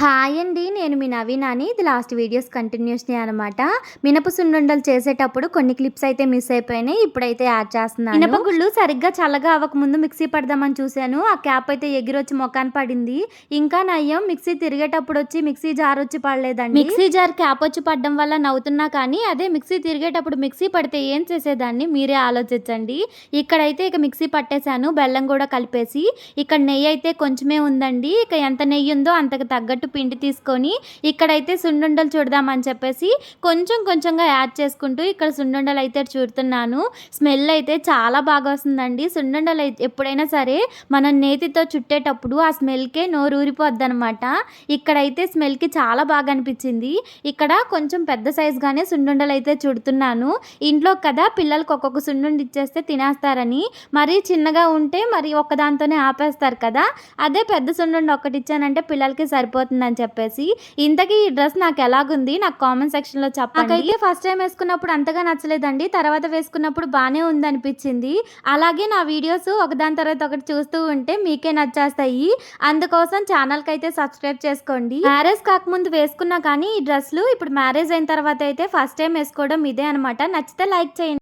Hi అండి నేను మీ నవీనాని. ఇది లాస్ట్ వీడియోస్ కంటిన్యూస్ని అనమాట మినప సున్నుండలు చేసేటప్పుడు కొన్ని క్లిప్స్ అయితే మిస్ అయిపోయినాయి. ఇప్పుడైతే యాడ్ చేస్తున్నాను. మినపగుళ్ళు సరిగ్గా చల్లగా అవ్వక ముందు మిక్సీ పడదామని చూశాను. ఆ క్యాప్ అయితే ఎగిరొచ్చి మొఖాన్ని పడింది. ఇంకా నయ్యం మిక్సీ తిరిగేటప్పుడు వచ్చి మిక్సీ జార్ వచ్చి పడలేదండి. మిక్సీ జార్ క్యాప్ వచ్చి పడడం వల్ల నవ్వుతున్నా కానీ అదే మిక్సీ తిరిగేటప్పుడు మిక్సీ పడితే ఏం చేసేదాన్ని? మీరే ఆలోచించండి. ఇక్కడైతే ఇక మిక్సీ పట్టేశాను. బెల్లం కూడా కలిపేసి. ఇక్కడ నెయ్యి అయితే కొంచెమే ఉందండి. ఇక ఎంత నెయ్యి ఉందో అంతకు తగ్గట్టు పిండి తీసుకొని ఇక్కడైతే సున్నుండలు చూడదామని చెప్పేసి కొంచెం కొంచెంగా యాడ్ చేసుకుంటూ ఇక్కడ సున్నుండలు అయితే చూడుతున్నాను. స్మెల్ అయితే చాలా బాగా వస్తుందండి. సున్నుండలు అయితే ఎప్పుడైనా సరే మనం నేతితో చుట్టేటప్పుడు ఆ స్మెల్కే నోరు ఊరిపోద్ది అనమాట ఇక్కడైతే స్మెల్కి చాలా బాగా అనిపించింది. ఇక్కడ కొంచెం పెద్ద సైజుగానే సున్నుండలు అయితే చుడుతున్నాను. ఇంట్లో కదా పిల్లలకి ఒక్కొక్క సున్నుండి ఇచ్చేస్తే తినేస్తారని. మరీ చిన్నగా ఉంటే మరి ఒక్కదాంతోనే ఆపేస్తారు కదా. అదే పెద్ద సున్నుండి ఒకటి ఇచ్చానంటే పిల్లలకి సరిపోతుంది? సరిపోతుందని చెప్పేసి ఇంతకీ ఈ డ్రెస్ నాకు ఎలాగుంది? నాకు కామెంట్ సెక్షన్లో చెప్పండి. నాకైతే ఫస్ట్ టైం వేసుకున్నప్పుడు అంతగా నచ్చలేదండి. తర్వాత వేసుకున్నప్పుడు బాగానే ఉంది అనిపించింది అలాగే నా వీడియోస్ ఒకదాని తర్వాత ఒకటి చూస్తూ ఉంటే మీకే నచ్చేస్తాయి. అందుకోసం ఛానల్కి అయితే సబ్స్క్రైబ్ చేసుకోండి. మ్యారేజ్ కాకముందు వేసుకున్నా కానీ ఈ డ్రెస్లు ఇప్పుడు మ్యారేజ్ అయిన తర్వాత అయితే ఫస్ట్ టైం వేసుకోవడం ఇదే అనమాట నచ్చితే లైక్ చేయండి.